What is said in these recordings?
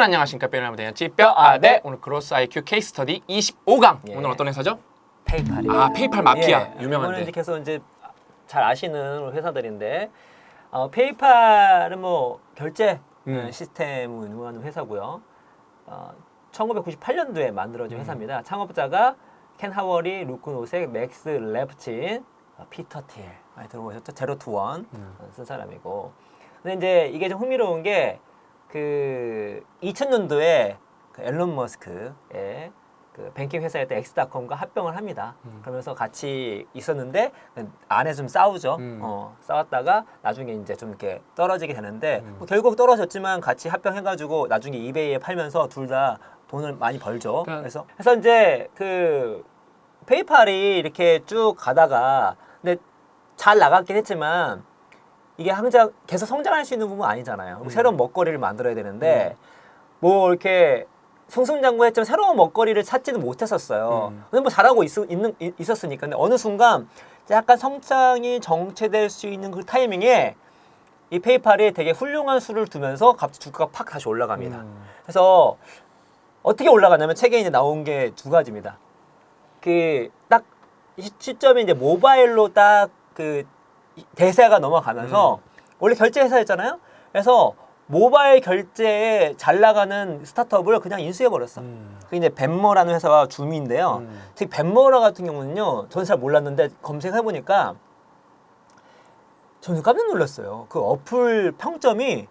여러분 안녕하십니까 뼈나무 대한 찌뼈아대 오늘 그로스 IQ 케이스 스터디 25강 예. 오늘 어떤 회사죠? 페이팔이. 아 페이팔 마피아 예, 유명한데 이제 계속 이제 잘 아시는 회사들인데 어, 페이팔은 뭐 결제 음. 시스템을 운영하는 회사고요. 어, 1998년도에 만들어진 음. 회사입니다. 창업자가 켄 하워리, 루크 노색, 맥스 랩친, 어, 피터 틸 많이 들어보셨죠? 제로 투원 음. 쓴 사람이고. 근데 이제 이게 좀 흥미로운 게 그 2000년도에 그 앨런 머스크의 그 뱅킹 회사였던 엑스닷컴과 합병을 합니다. 음. 그러면서 같이 있었는데 안에 좀 싸우죠. 음. 어, 싸웠다가 나중에 이제 좀 이렇게 떨어지게 되는데 음. 뭐 결국 떨어졌지만 같이 합병해가지고 나중에 이베이에 팔면서 둘 다 돈을 많이 벌죠. 그러니까- 그래서 그래서 이제 그 페이팔이 이렇게 쭉 가다가 근데 잘 나갔긴 했지만 이게 항상 계속 성장할 수 있는 부분은 아니잖아요. 음. 새로운 먹거리를 만들어야 되는데 뭐 이렇게 승승장구했지만 새로운 먹거리를 찾지는 못했었어요. 음. 근데 뭐 잘하고 있, 있는, 이- 있었으니까. 근데 어느 순간 약간 성장이 정체될 수 있는 그 타이밍에 이 페이팔이 되게 훌륭한 수를 두면서 갑자기 주가가 팍 다시 올라갑니다. 음. 그래서 어떻게 올라가냐면 책에 이제 나온 게 두 가지입니다. 그 딱 시점이 이제 모바일로 딱 그 대세가 넘어가면서 원래 결제 회사였잖아요. 그래서 모바일 결제에 잘 나가는 스타트업을 그냥 인수해 버렸어. 음. 그게 이제 벤머라는 회사가 주미인데요. 음. 특히 벤머라 같은 경우는요, 저는 잘 몰랐는데 검색해 보니까 저는 깜짝 놀랐어요. 그 어플 평점이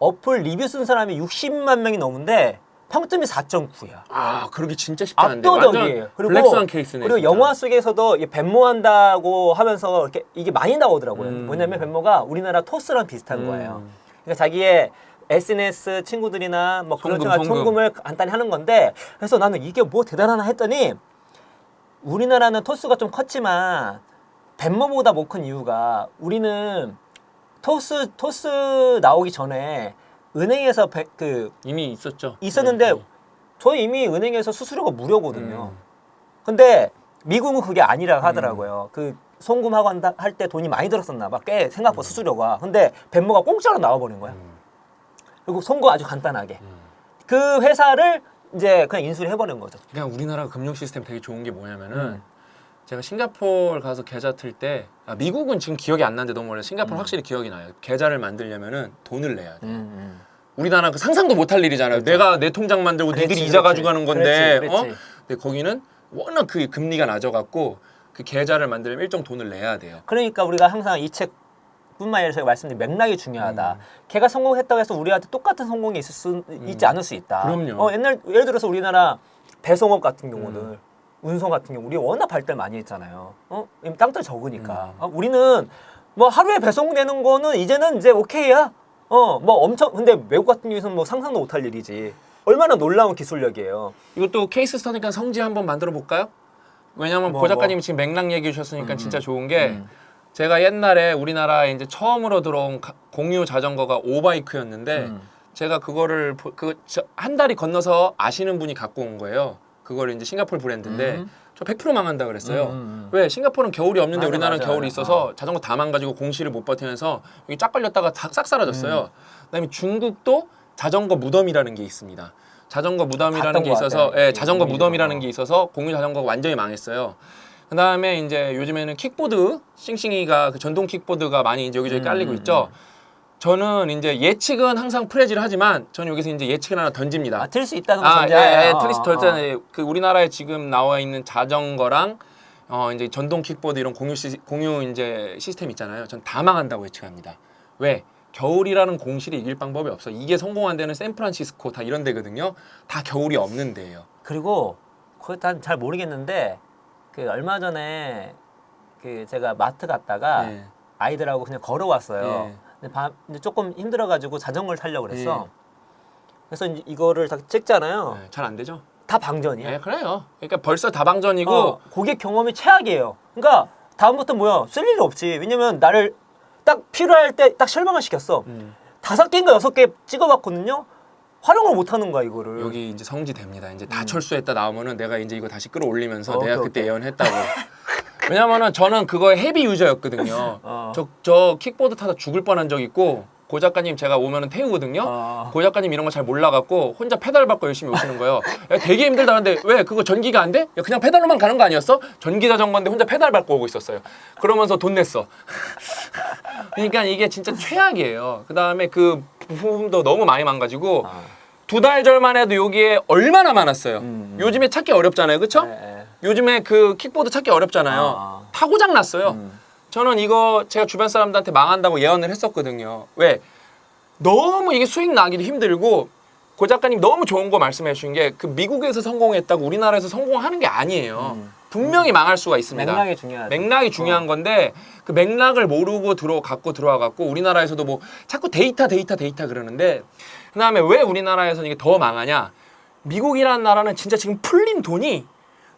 어플 리뷰 쓴 사람이 60만 명이 넘는데 평점이 4.9야. 아 그러기 진짜 쉽지 않은데 압도적이에요. 완전 그리고 블랙스완 케이스네 그리고 진짜. 영화 속에서도 이 벤모한다고 하면서 이렇게 이게 많이 나오더라고요. 음. 뭐냐면 벤모가 우리나라 토스랑 비슷한 음. 거예요. 그러니까 자기의 SNS 친구들이나 뭐 그런 쪽에 송금. 송금을 간단히 하는 건데 그래서 나는 이게 뭐 대단하나 했더니 우리나라는 토스가 좀 컸지만 벤모보다 못 큰 이유가 우리는 토스 토스 나오기 전에 은행에서 배- 그 이미 있었죠 있었는데 음. 저희 이미 은행에서 수수료가 무료거든요. 음. 근데 미국은 그게 아니라 하더라고요. 그 송금하고 한다 할 때 돈이 많이 들었었나 봐. 꽤 생각보다 수수료가. 근데 벤모가 공짜로 나와 버린 거야. 음. 그리고 송금 아주 간단하게. 음. 그 회사를 이제 그냥 인수를 해버린 거죠. 그냥 우리나라 금융 시스템 되게 좋은 게 뭐냐면은 음. 제가 싱가포르 가서 계좌 틀 때 아, 미국은 지금 기억이 안 나는데 너무 오래 싱가포르 음. 확실히 기억이 나요 계좌를 만들려면은 돈을 내야 돼 음, 우리나라 그 상상도 못할 일이잖아요. 내가 내 통장 만들고 그렇지, 니들이 이자 그렇지. 가지고 가는 건데, 그렇지, 그렇지. 어? 근데 거기는 워낙 그 금리가 낮아갖고 그 계좌를 만들려면 일정 돈을 내야 돼요. 그러니까 우리가 항상 이 책 뿐만 아니라 제가 말씀드린 맥락이 중요하다. 음. 걔가 성공했다고 해서 우리한테 똑같은 성공이 있을 수 있지 않을 수 있다. 그럼요. 어, 옛날 예를 들어서 우리나라 배송업 같은 음. 경우는 운송 같은 경우 우리 워낙 발달 많이 했잖아요. 어? 땅들 적으니까. 음. 어, 우리는 뭐 하루에 배송되는 거는 이제는 이제 오케이야. 어, 뭐 엄청 근데 외국 같은 경우에는 뭐 상상도 못할 일이지. 얼마나 놀라운 기술력이에요. 이것도 케이스 스터니까 성지 한번 만들어 볼까요? 왜냐면 뭐, 고 작가님이 지금 맥락 얘기해 주셨으니까 음, 진짜 좋은 게 음. 제가 옛날에 우리나라에 이제 처음으로 들어온 가- 공유 자전거가 오바이크였는데 음. 제가 제가 그거를 그 한 달이 건너서 아시는 분이 갖고 온 거예요. 그거를 이제 싱가포르 브랜드인데 음. 저 100% 망한다 그랬어요. 음, 음, 음. 왜 싱가포르는 겨울이 없는데 맞아, 우리나라는 맞아, 겨울이 맞아. 있어서 자전거 다 망가지고 공시를 못 버티면서 여기 쫙 걸렸다가 다- 싹 사라졌어요. 그다음에 중국도 자전거 무덤이라는 게 있습니다. 자전거 무덤이라는 게것 있어서. 예, 자전거 공유 무덤이라는 자전거. 게 있어서 공유 자전거가 완전히 망했어요. 그다음에 이제 요즘에는 킥보드 싱싱이가 그 전동 킥보드가 많이 이제 여기저기 음, 깔리고 음, 있죠. 저는 이제 예측은 항상 프레지를 하지만 저는 여기서 이제 예측을 하나 던집니다. 아, 틀 수 있다는 거 아, 전제하에. 예, 예, 어, 트리스 어, 절대 그 우리나라에 지금 나와 있는 자전거랑 어 이제 전동 킥보드 이런 공유 시, 공유 이제 시스템 있잖아요. 전 다 망한다고 예측합니다. 왜? 겨울이라는 공실이 이길 방법이 없어. 이게 성공한 데는 샌프란시스코 다 이런 데거든요. 다 겨울이 없는 데예요. 그리고 그거 난잘 모르겠는데 그 얼마 전에 그 제가 마트 갔다가 네. 아이들하고 그냥 걸어왔어요. 예. 근데 밤 이제 조금 힘들어가지고 자전거를 타려고 그랬어. 예. 그래서 이제 이거를 다 찍잖아요. 네, 잘안 되죠? 다 방전이야. 네, 그래요. 그러니까 벌써 다방전이고 어, 고객 경험이 최악이에요. 그러니까 다음부터 뭐야 쓸 일이 없지. 왜냐면 나를 딱 필요할 때 딱 실망을 시켰어. 음, 다섯 개인가 여섯 개 찍어봤거든요. 활용을 못 하는 거야 이거를. 여기 이제 성지 됩니다. 이제 다 철수했다 나오면은 내가 이제 이거 다시 끌어올리면서 어, 내가 오케이, 그때 오케이. 예언했다고. 왜냐면은 저는 그거 헤비 유저였거든요. 어. 저, 저 킥보드 타다 죽을 뻔한 적 있고 고 작가님 제가 오면은 태우거든요. 어. 고 작가님 이런 거 잘 몰라갖고 혼자 페달 밟고 열심히 오시는 거예요. 야, 되게 힘들다는데 왜 그거 전기가 안 돼? 야, 그냥 페달로만 가는 거 아니었어? 전기 자전거인데 혼자 페달 밟고 오고 있었어요. 그러면서 돈 냈어. 그러니까 이게 진짜 최악이에요. 그 다음에 그 부품도 너무 많이 망가지고 아. 두달 전만 해도 여기에 얼마나 많았어요. 음. 요즘에 찾기 어렵잖아요, 그렇죠? 네, 네. 요즘에 그 킥보드 찾기 어렵잖아요. 아. 타 고장 났어요. 음. 저는 이거 제가 주변 사람들한테 망한다고 예언을 했었거든요. 왜? 너무 이게 수익 나기도 힘들고 고 작가님 너무 좋은 거 말씀해 주신 게 그 미국에서 성공했다고 우리나라에서 성공하는 게 아니에요. 음. 분명히 망할 수가 있습니다. 맥락이 중요하죠. 맥락이 중요한 건데 그 맥락을 모르고 들어 갖고 들어와 갖고 우리나라에서도 뭐 자꾸 데이터 데이터 데이터 그러는데 그다음에 왜 우리나라에서는 이게 더 망하냐? 미국이라는 나라는 진짜 지금 풀린 돈이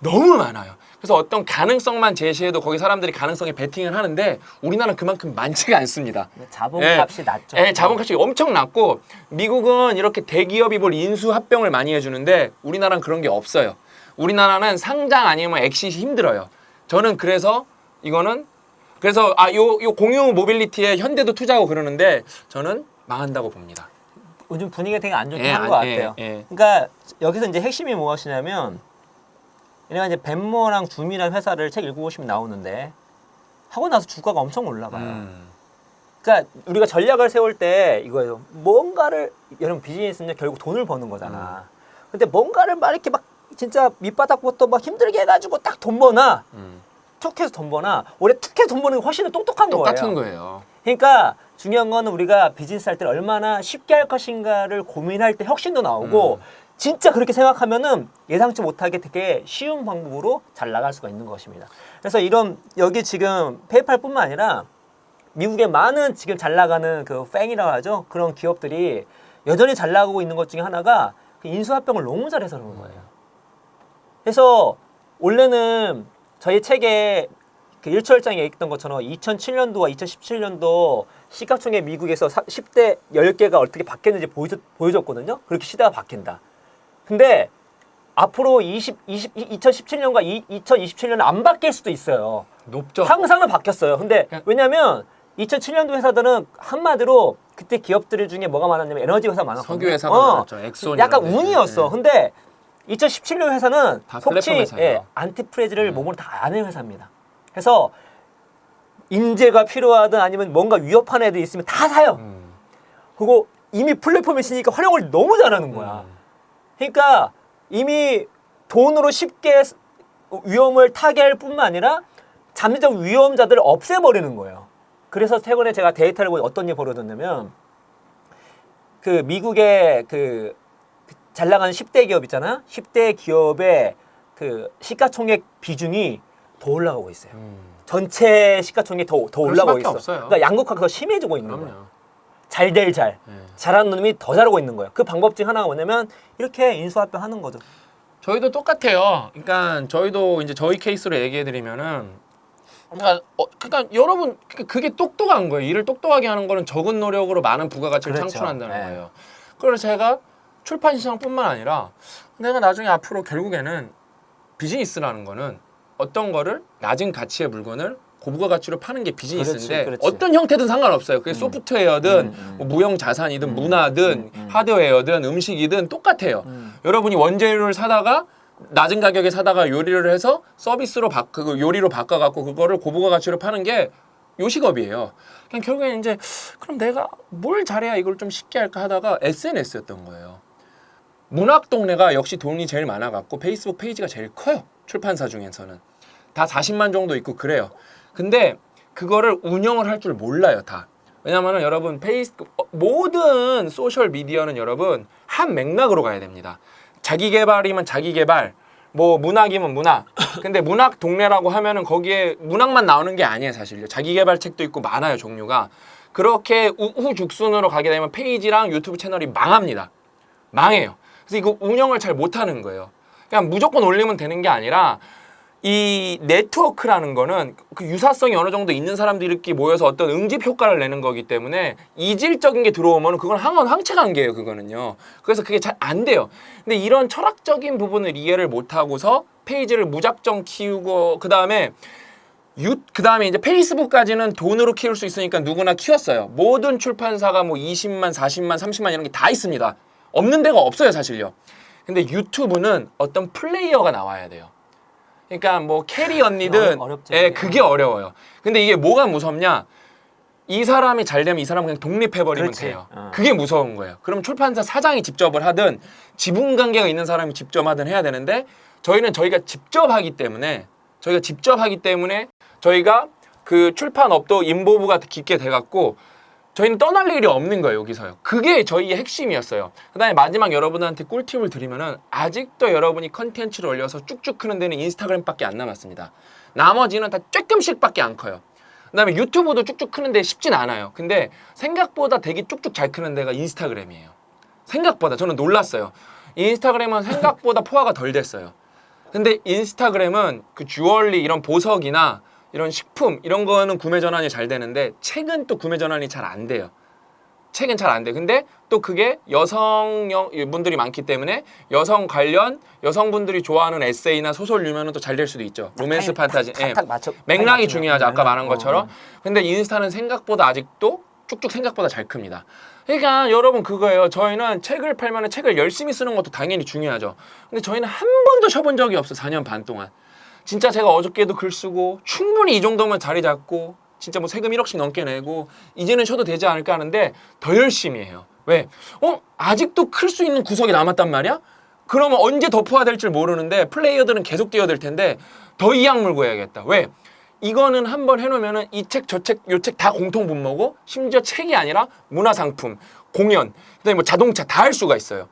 너무 많아요. 그래서 어떤 가능성만 제시해도 거기 사람들이 가능성에 베팅을 하는데 우리나라는 그만큼 많지가 않습니다. 자본값이 낮죠. 예, 자본값이 엄청 낮고 미국은 이렇게 대기업이 뭘 인수 합병을 많이 해주는데 우리나라는 그런 게 없어요. 우리나라는 상장 아니면 엑시이 힘들어요. 저는 그래서 이거는 그래서 아요 요 공유 모빌리티에 현대도 투자하고 그러는데 저는 망한다고 봅니다. 요즘 분위기가 되게 안 좋긴 예, 한것 안- 예, 같아요. 예. 그러니까 여기서 이제 핵심이 무엇이냐면 얘네가 이제 벤모랑 줌이라는 회사를 책 읽어보시면 나오는데 하고 나서 주가가 엄청 올라가요. 음. 그러니까 우리가 전략을 세울 때 이거예요. 뭔가를 여러분 비즈니스는 결국 돈을 버는 거잖아. 음. 근데 뭔가를 막 이렇게 막 진짜 밑바닥부터 막 힘들게 해가지고 딱 돈 버나 음. 툭해서 돈 버나 원래 툭해서 돈 버는 게 훨씬 더 똑똑한 똑같은 거예요. 거예요. 그러니까 중요한 거는 우리가 비즈니스 할 때 얼마나 쉽게 할 것인가를 고민할 때 혁신도 나오고 음. 진짜 그렇게 생각하면은 예상치 못하게 되게 쉬운 방법으로 잘 나갈 수가 있는 것입니다. 그래서 이런 여기 지금 페이팔뿐만 아니라 미국의 많은 지금 잘 나가는 그 팽이라고 하죠 그런 기업들이 여전히 잘 나가고 있는 것 중에 하나가 그 인수합병을 너무 잘해서 그런 거예요. 그래서 원래는 저희 책에 그 일철장에 있던 것처럼 2007년도와 2017년도 시가총액 미국에서 사- 10대 10개가 어떻게 바뀌었는지 보여줬, 보여줬거든요. 그렇게 시대가 바뀐다. 근데 앞으로 20, 20, 2017년과 이, 2027년은 안 바뀔 수도 있어요. 높죠. 항상은 바뀌었어요. 근데 그냥- 왜냐면 2007년도 회사들은 한마디로 그때 기업들 중에 뭐가 많았냐면 에너지 회사 많았거든요. 석유 회사가 어, 많았죠. 엑소니 약간. 운이었어. 네. 근데 2017년 회사는 다 속칭. 예, 안티프레즈를 음. 몸으로 다 아는 회사입니다. 그래서 인재가 필요하든 아니면 뭔가 위협하는 애들이 있으면 다 사요. 음. 그리고 이미 플랫폼이 있으니까 활용을 너무 잘하는 거야. 음. 그러니까 이미 돈으로 쉽게 위험을 타개할 뿐만 아니라 잠재적 위험자들을 없애버리는 거예요. 그래서 최근에 제가 데이터를 보니 어떤 일이 벌어졌냐면 그 미국의 그 잘 나가는 10대 기업 있잖아. 10대 기업의 그 시가총액 비중이 더 올라가고 있어요. 음. 전체 시가총액이 더, 더 올라가고 있어. 없어요. 그러니까 양극화가 더 심해지고 있는 거예요. 잘 될 잘. 예. 잘하는 놈이 더 잘하고 있는 거예요. 그 방법 중 하나가 뭐냐면 이렇게 인수합병 하는 거죠. 저희도 똑같아요. 그러니까 저희도 이제 저희 케이스로 얘기해 드리면은 그러니까, 어, 그러니까 여러분 그러니까 그게 똑똑한 거예요. 일을 똑똑하게 하는 거는 적은 노력으로 많은 부가가치를 그렇죠. 창출한다는 네. 거예요. 그래서 제가 출판 시장뿐만 아니라 내가 나중에 앞으로 결국에는 비즈니스라는 거는 어떤 거를 낮은 가치의 물건을 고부가 가치로 파는 게 비즈니스인데 그렇지, 그렇지. 어떤 형태든 상관없어요. 그게 음. 소프트웨어든 음, 음. 뭐 무형 자산이든 음, 문화든 음, 음. 하드웨어든 음식이든 똑같아요. 여러분이 원재료를 사다가 낮은 가격에 사다가 요리를 해서 서비스로 바, 그 요리로 바꿔갖고 그거를 고부가 가치로 파는 게 요식업이에요. 그냥 결국에는 이제 그럼 내가 뭘 잘해야 이걸 좀 쉽게 할까 하다가 SNS였던 거예요. 문학 동네가 역시 돈이 제일 많아갖고 페이스북 페이지가 제일 커요. 출판사 중에서는 다 40만 정도 있고 그래요. 근데 그거를 운영을 할 줄 몰라요 다. 왜냐면은 여러분 페이스 어, 모든 소셜 미디어는 여러분 한 맥락으로 가야 됩니다. 자기 개발이면 자기 개발, 뭐 문학이면 문학. 근데 문학 동네라고 하면은 거기에 문학만 나오는 게 아니에요 사실요. 자기 개발 책도 있고 많아요 종류가. 그렇게 우후죽순으로 가게 되면 페이지랑 유튜브 채널이 망합니다. 망해요. 그래서 이거 운영을 잘 못하는 거예요. 그냥 무조건 올리면 되는 게 아니라 이 네트워크라는 거는 그 유사성이 어느 정도 있는 사람들끼리 모여서 어떤 응집 효과를 내는 거기 때문에 이질적인 게 들어오면 그건 항원 항체 관계예요 그거는요 그래서 그게 잘 안 돼요 근데 이런 철학적인 부분을 이해를 못 하고서 페이지를 무작정 키우고 그 다음에 유 그다음에 이제 페이스북까지는 돈으로 키울 수 있으니까 누구나 키웠어요. 모든 출판사가 뭐 20만, 40만, 30만 이런 게 다 있습니다. 없는 데가 없어요, 사실요. 근데 유튜브는 어떤 플레이어가 나와야 돼요. 그러니까 뭐 캐리 언니든 어려- 어렵죠, 예. 그게 어려워요. 근데 이게 뭐가 무섭냐? 이 사람이 잘 되면 이 사람 그냥 독립해버리면 그렇지. 돼요. 어. 그게 무서운 거예요. 그럼 출판사 사장이 직접을 하든 지분 관계가 있는 사람이 직접 하든 해야 되는데 저희는 저희가 직접 하기 때문에 저희가 직접 하기 때문에 저희가 그 출판업도 인보부가 깊게 돼갖고 저희는 떠날 일이 없는 거예요 여기서요. 그게 저희의 핵심이었어요. 그 다음에 마지막 여러분한테 꿀팁을 드리면은 아직도 여러분이 컨텐츠를 올려서 쭉쭉 크는 데는 인스타그램밖에 안 남았습니다. 나머지는 다 조금씩밖에 안 커요. 그다음에 유튜브도 쭉쭉 크는데 쉽진 않아요. 근데 생각보다 되게 쭉쭉 잘 크는 데가 인스타그램이에요. 생각보다 저는 놀랐어요. 인스타그램은 생각보다 포화가 덜 됐어요. 근데 인스타그램은 그 주얼리 이런 보석이나 이런 식품 이런 거는 구매 전환이 잘 되는데 책은 또 구매 전환이 잘 안 돼요. 책은 잘 안 돼. 근데 또 그게 여성 분들이 많기 때문에 여성 관련 여성분들이 좋아하는 에세이나 소설류면은 또 잘 될 수도 있죠. 로맨스 판타지. 예. 맞춰. 맥락이 맞춰. 중요하죠. 아까. 말한 어. 것처럼. 근데 인스타는 생각보다 아직도 쭉쭉 생각보다 잘 큽니다. 그러니까 여러분 그거예요. 저희는 책을 팔면 책을 열심히 쓰는 것도 당연히 중요하죠. 근데 저희는 한 번도 쳐본 적이 없어. 4년 반 동안. 진짜 제가 어저께도 글 쓰고 충분히 이 정도면 자리 잡고 진짜 뭐 세금 1억씩 넘게 내고 이제는 쉬어도 되지 않을까 하는데 더 열심히 해요. 왜? 어? 아직도 클 수 있는 구석이 남았단 말이야? 그러면 언제 더 포화될지 모르는데 플레이어들은 계속 뛰어들 텐데 더 이 악 물고 해야겠다. 왜? 이거는 한번 해놓으면은 이 책, 저 책, 요 책 다 공통 분모고 심지어 책이 아니라 문화상품, 공연, 그다음에 뭐 자동차 다 할 수가 있어요.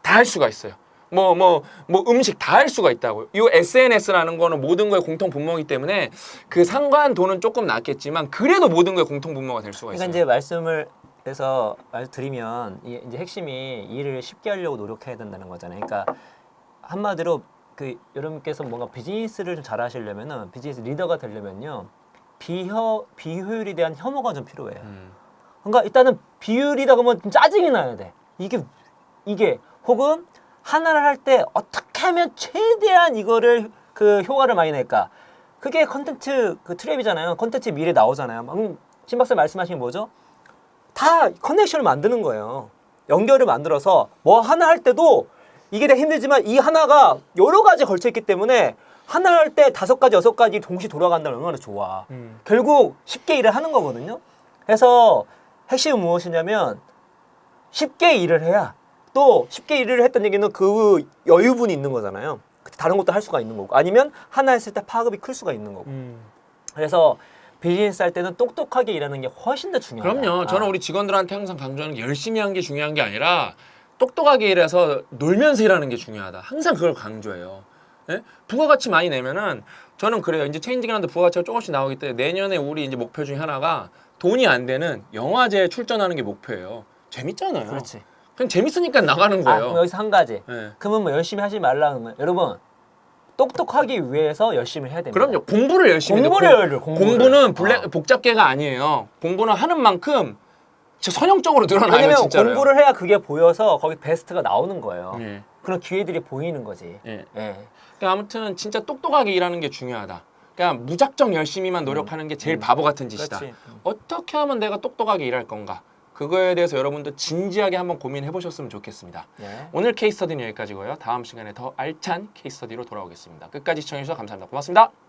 다 할 수가 있어요. 뭐 뭐 뭐 음식 다 할 수가 있다고요. 이 SNS라는 거는 모든 거의 공통 분모이기 때문에 그 상관 돈은 조금 낮겠지만 그래도 모든 거의 공통 분모가 될 수가 그러니까 있어요. 이제 말씀을 해서 말 드리면 이- 이제 핵심이 일을 쉽게 하려고 노력해야 된다는 거잖아요. 그러니까 한마디로 그 여러분께서 뭔가 비즈니스를 좀 잘하시려면은 비즈니스 리더가 되려면요 비효 비효율에 대한 혐오가 좀 필요해요. 음. 그러니까 일단은 비율이다 그러면 좀 짜증이 나야 돼. 이게 이게 혹은 하나를 할 때 어떻게 하면 최대한 이거를 그 효과를 많이 낼까? 그게 컨텐츠 그 트랩이잖아요. 컨텐츠 미래 나오잖아요. 음, 신 박사 말씀하신 게 뭐죠? 다 커넥션을 만드는 거예요. 연결을 만들어서 뭐 하나 할 때도 이게 되게 힘들지만 이 하나가 여러 가지 걸쳐 있기 때문에 하나 할 때 다섯 가지 여섯 가지 동시에 돌아간다면 얼마나 좋아. 음. 결국 쉽게 일을 하는 거거든요. 그래서 핵심은 무엇이냐면 쉽게 일을 해야 또 쉽게 일을 했던 얘기는 그 여유분이 있는 거잖아요. 다른 것도 할 수가 있는 거고 아니면 하나 했을 때 파급이 클 수가 있는 거고. 음. 그래서 비즈니스 할 때는 똑똑하게 일하는 게 훨씬 더 중요하다. 그럼요. 저는 아. 우리 직원들한테 항상 강조하는 게 열심히 한 게 중요한 게 아니라 똑똑하게 일해서 놀면서 일하는 게 중요하다. 항상 그걸 강조해요. 예? 부가가치 많이 내면은 저는 그래요. 이제 한데 부가가치가 조금씩 나오기 때문에 내년에 우리 이제 목표 중에 하나가 돈이 안 되는 영화제에 출전하는 게 목표예요. 재밌잖아요. 그렇지. 그냥 재밌으니까 나가는 아, 거예요. 그럼 여기서 한 가지. 예. 그러면 뭐 열심히 하지 말라 그러면 여러분 똑똑하기 위해서 열심히 해야 됩니다. 그럼요. 공부를 열심히 해요. 공부를 공부를. 공부는 블랙 어. 복잡계가 아니에요. 공부는 하는 만큼 진짜 선형적으로 늘어나요, 왜냐면 진짜로. 공부를 해야 그게 보여서 거기 베스트가 나오는 거예요. 예. 그런 기회들이 보이는 거지. 예. 예. 그러니까 아무튼 진짜 똑똑하게 일하는 게 중요하다. 그냥 무작정 열심히만 노력하는 게 제일 바보 같은 짓이다. 그렇지. 음. 어떻게 하면 내가 똑똑하게 일할 건가? 그거에 대해서 여러분도 진지하게 한번 고민해 보셨으면 좋겠습니다. 예. 오늘 케이스 스터디는 여기까지고요. 다음 시간에 더 알찬 케이스 스터디로 돌아오겠습니다. 끝까지 시청해 주셔서 감사합니다. 고맙습니다.